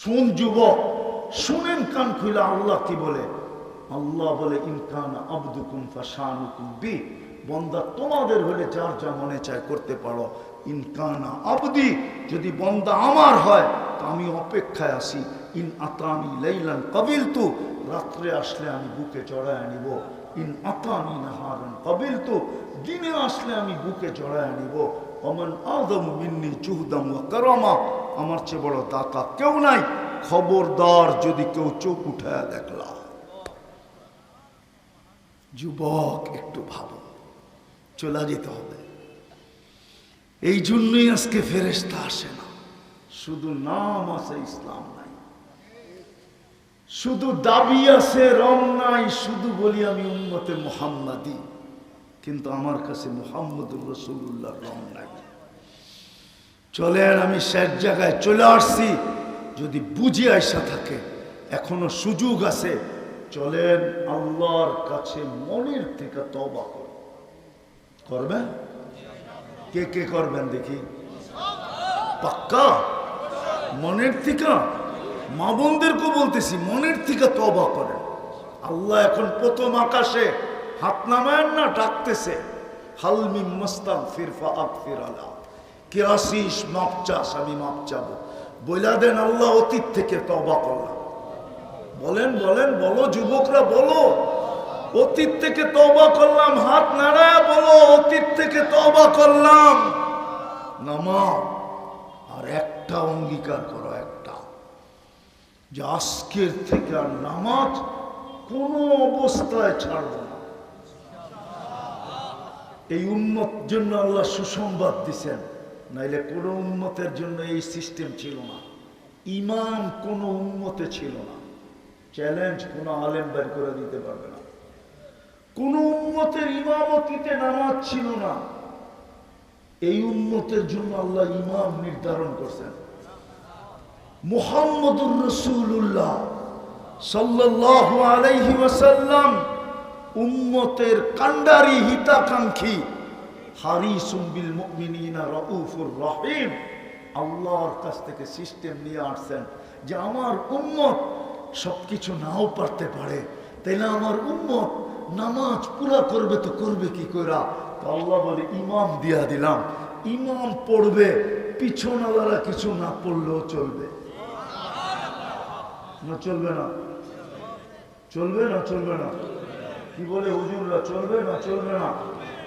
শুন যুবক, শুনেন কান খুলে আল্লাহ কি বলে? আল্লাহ বলে ইনকান আব্দুকুম ফাশানুকুম বি। বন্দা তোমাদের হলে যার যা মনে চায় করতে পারো। ইনকানা আবদি, যদি বন্দা আমার হয়, তো আমি অপেক্ষায় আসি ইন আতানি লাইলান কবিল তু রাত্রে আসলে আমি বুকে চড়ায় নিব। ইন আতানি নাহারান কবিল তু দিনে আসলে আমি বুকে চড়ায় নিব। অমন আদম মিন্নি চুহদম ও করমা আমার চেয়ে বড় দাতা কেউ নাই। খবরদার যদি কেউ চোখ উঠায় দেখলা। যুবক, একটু ভাবো। চলে যেতে হবে। এই জন্যই আজকে ফেরেস্তা আসে না। শুধু নাম আছে, ইসলাম নাই। শুধু দাবি আছে, রং নাই। শুধু বলি আমি উন্মতে মোহাম্মদি। কিন্তু আমার কাছে মোহাম্মদুর রসুল্লাহ রং নাই। চলেন আমি শেষ জায়গায় চলে আসছি। যদি বুঝি আইসা থাকে, এখনও সুযোগ আছে, চলেন আল্লাহর কাছে মনের থেকে তবা করবেন? কে কে করবেন দেখি? পাক্কা? মনের থেকে? মা বোনদেরকে বলতেছি, মনের থেকে তবা করেন। আল্লাহ এখন প্রথম আকাশে হাত নামায়েন না, ডাকতেছে হালমি মস্তান ফিরফা আক ফির আলা। কে আসিস মাপ চাস, আমি মাপ চাবো। বইলা দেন, আল্লাহ অতীত থেকে তবা করলাম। বলেন বলেন, বলো, যুবকরা, বলো। অতীত থেকে তবা করলাম, হাত নাড়ায় বলো, অতীত থেকে তবা করলাম। নামা আর একটা অঙ্গীকার করো, একটা। যে আজকের থেকে আর নামাজ কোনো অবস্থায় ছাড়ব না। এই উন্মত জন্য আল্লাহ সুসংবাদ দিছেন। নাইলে কোনো উন্মতের জন্য এই সিস্টেম ছিল না। ইমাম কোনো উন্মতে ছিল না। চ্যালেঞ্জ কোনো আলেম বের করে দিতে পারবে না। কোন উন্মতের ইমামতিতে নামাজ ছিল না। এই উন্মতের জন্য আল্লাহ ইমাম নির্ধারণ করছেন। মুহাম্মদুর রসুল্লাহ সাল্লাল্লাহু আলাইহি ওয়াসাল্লাম উম্মতের কান্ডারি হিতাকাঙ্ক্ষী হারিসুম বিল মুমিনিনা রাউফুর রহিম। আল্লাহর কাছ থেকে সিস্টেম নিয়ে আসছেন যে আমার উম্মত সবকিছু নাও পারতে পারে। তাইলে আমার উম্মত নামাজ পুরা করবে তো করবে কি কইরা? তো আল্লাহ বলে, ইমাম দিয়া দিলাম। ইমাম পড়বে পিছনালারা কিছু না পড়লেও চলবে। না চলবে না? চলবে না চলবে না? কি বলে হুজুররা, চলবে না চলবে না?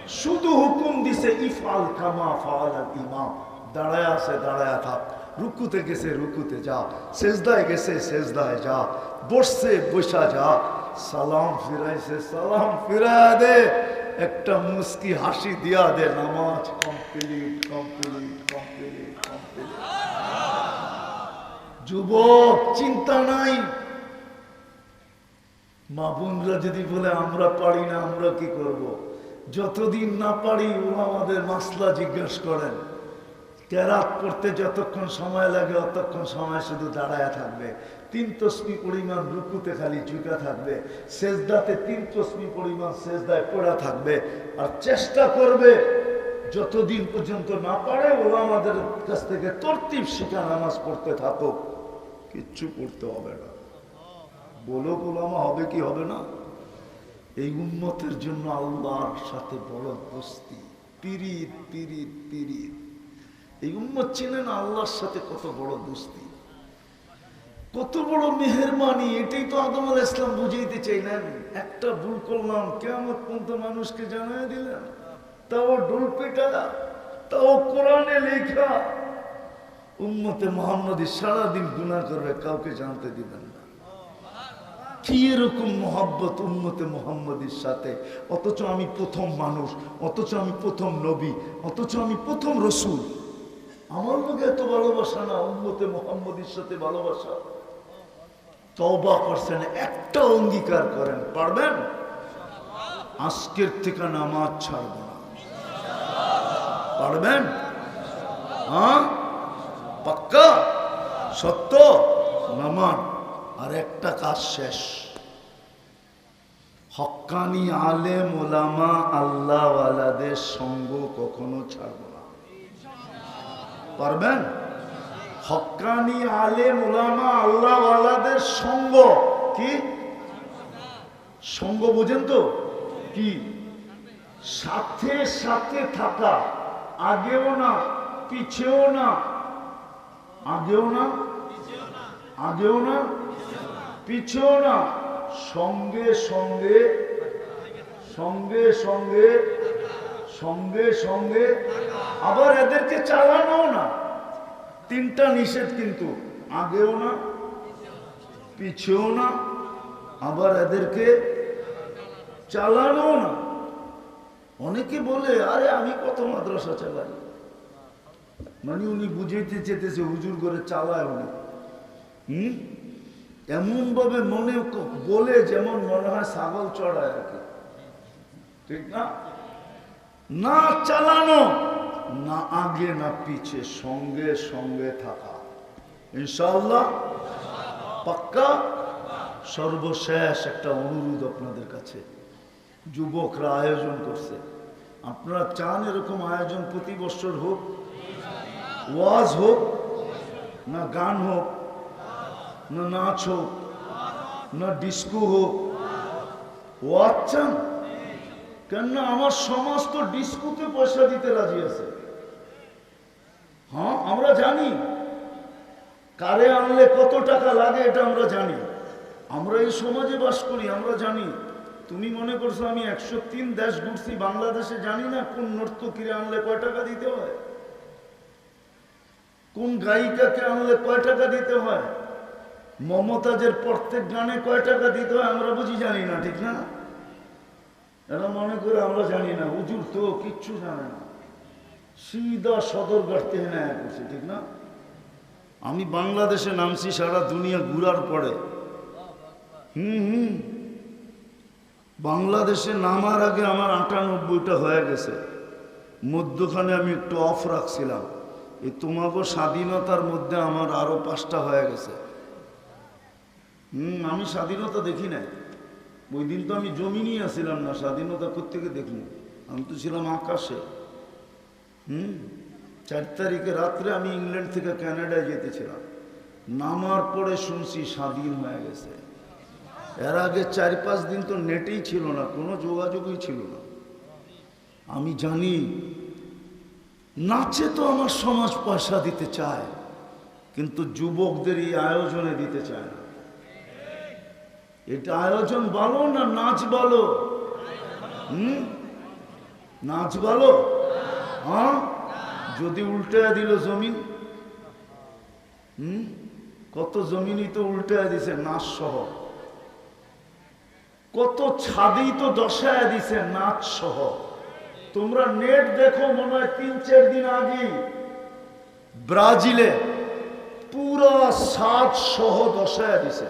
শুধু হুকুম দিছে ইফাল কামা ফাল ইমাম। দাঁড়ায় আছে, দাঁড়ায় থাক। রুকুতে গেছে, রুকুতে যা। সেজদায় গেছে, সেজদায় যা। বসছে, বসা যা। সালাম ফিরাইছে, সালাম ফিরায় দে। একটা মুস্কি হাসি দিয়া দে। নামাজ কমপ্লিট কমপ্লিট কমপ্লিট কমপ্লিট। যুবক, চিন্তা নাই। মা বোনরা যদি বলে, আমরা পারি না, আমরা কি করব। যতদিন না পারি, ওরা আমাদের মাসলা জিজ্ঞাসা করেন। কেরাত পড়তে যতক্ষণ সময় লাগে, অতক্ষণ সময় শুধু দাঁড়ায় থাকবে। তিন তসমি পরিমাণ রুকুতে খালি ঝুঁকা থাকবে। সেজদাতে তিন তসমি পরিমাণ সেজদায় পড়া থাকবে। আর চেষ্টা করবে, যতদিন পর্যন্ত না পারে, ওরা আমাদের কাছ থেকে তরতিব শিখা নামাজ পড়তে থাকুক। কিচ্ছু পড়তে হবে না। বলো গোলামা, হবে কি হবে না? এই উন্মতের জন্য আল্লাহর সাথে বড় বস্তি পিরিত পিরিত পিরিত। এই উম্মত ছিলেন আল্লাহর সাথে কত বড় দোস্তি। কত বড় মেহরবানি, এটাই তো আদম আল ইসলাম বুঝাইতে চাইলেন। একটা ভুল করলাম কেমন পর্যন্ত মানুষকে জানাই দিলেন। তাও ডোল পেটা, তাও কোরআনে লেখা। উম্মতে মোহাম্মদী সারাদিন গুণা করবে, কাউকে জানতে দিবেন কি এরকম মোহাব্বত উন্মতে মোহাম্মদীর সাথে? অথচ আমি প্রথম মানুষ, অথচ আমি প্রথম নবী, অথচ আমি প্রথম রসুল। আমার লোকে এত ভালোবাসা না উন্মতে মোহাম্মদের সাথে ভালোবাসা। তবা করছেন, একটা অঙ্গীকার করেন, পারবেন? আজকের থেকে নামাজ ছাড়ব না। পারবেন? হ্যাঁ? পাক্কা? সত্য? নামান আর একটা কাজ শেষ। হক্কানি আলেম ওলামা আল্লাহওয়ালাদের সঙ্গ কখনো ছাড়ব না। পারবেন? হক্কানি আলেম ওলামা আল্লাহওয়ালাদের সঙ্গ কি? সঙ্গ বোঝেন তো? কি? সাথে সাথে থাকা। আগেও না, পিছেও না। আগেও না? আগেও না, পিছেও না, সঙ্গে সঙ্গে সঙ্গে সঙ্গে সঙ্গে সঙ্গে, আবার এদেরকে চালানো না। তিনটা নিষেধ কিন্তু, আগেও না, পিছেও না, আবার এদেরকে চালানো না। অনেকে বলে, আরে, আমি কত মাদ্রাসা চালাই? মানে উনি বুঝাইতে চেতেছে, হুজুর করে চালায় উনি এমন ভাবে মনে বলে যেমন মনে হয় ছাগল চড়ায় আর কি। ঠিক না? না চালানো, না আগে, না পিছে, সঙ্গে সঙ্গে থাকা। ইনশাল্লাহ পাক্কা? সর্বশেষ একটা অনুরোধ আপনাদের কাছে। যুবকরা আয়োজন করছে। আপনারা চান এরকম আয়োজন প্রতি বছর হোক, ওয়াজ হোক, না গান হোক না নাচ হোক, না ডিস্কো হোক ওয়াজ চান কেননা আমার সমাজ তো ডিস্কোতে পয়সা দিতে রাজি আছে। হ্যাঁ আমরা জানি। কারে আনলে কত টাকা লাগে এটা আমরা জানি। আমরা এই সমাজে বাস করি, আমরা জানি। তুমি মনে করছ আমি একশো তিন দেশ ঘুরছি, বাংলাদেশে জানি না কোন নর্তকীরে আনলে কয় টাকা দিতে হয়? কোন গায়িকাকে আনলে কয় টাকা দিতে হয়? মমতাজের প্রত্যেক গানে কয় টাকা দিতে হয় আমরা বুঝি জানি না, ঠিক না? এরা মনে করে আমরা জানি না উজুর তো কিচ্ছু জানে না। সিধা সদর গাড়তে না করছে, ঠিক না? আমি বাংলাদেশে নামছি, সারা দুনিয়া ঘুরার পরে। হুম হুম। বাংলাদেশে নামার আগে আমার আটানব্বইটা হয়ে গেছে। মধ্যখানে আমি একটু অফ রাখছিলাম। এই তোমাকে স্বাধীনতার মধ্যে আমার আরও পাঁচটা হয়ে গেছে। হুম, আমি স্বাধীনতা দেখি নাই। ওই দিন তো আমি জমিনই আসছিলাম না, স্বাধীনতা কোথেকে দেখলাম আমি তো ছিলাম আকাশে। হুম, চার তারিখে রাত্রে আমি ইংল্যান্ড থেকে কানাডায় যেতেছিলাম। নামার পরে শুনছি স্বাধীন হয়ে গেছে। এর আগে চার পাঁচ দিন তো নেটেই ছিল না, কোনো যোগাযোগই ছিল না। আমি জানি, নাচে তো আমার সমাজ পয়সা দিতে চায়, কিন্তু যুবকদের এই আয়োজনে দিতে চায় না। এটা আয়োজন ভালো না নাচ ভালো? হুম? নাচ ভালো? হ্যাঁ যদি উল্টায় দিল জমিন? হুম? কত জমিনই তো উল্টায় দিছে নাচ সহ কত ছাদেই তো দশায় দিছে নাচ সহ তোমরা নেট দেখো মনে হয় তিন, চার দিন আগে ব্রাজিলে পুরা সাত সহ দশায় দিছে।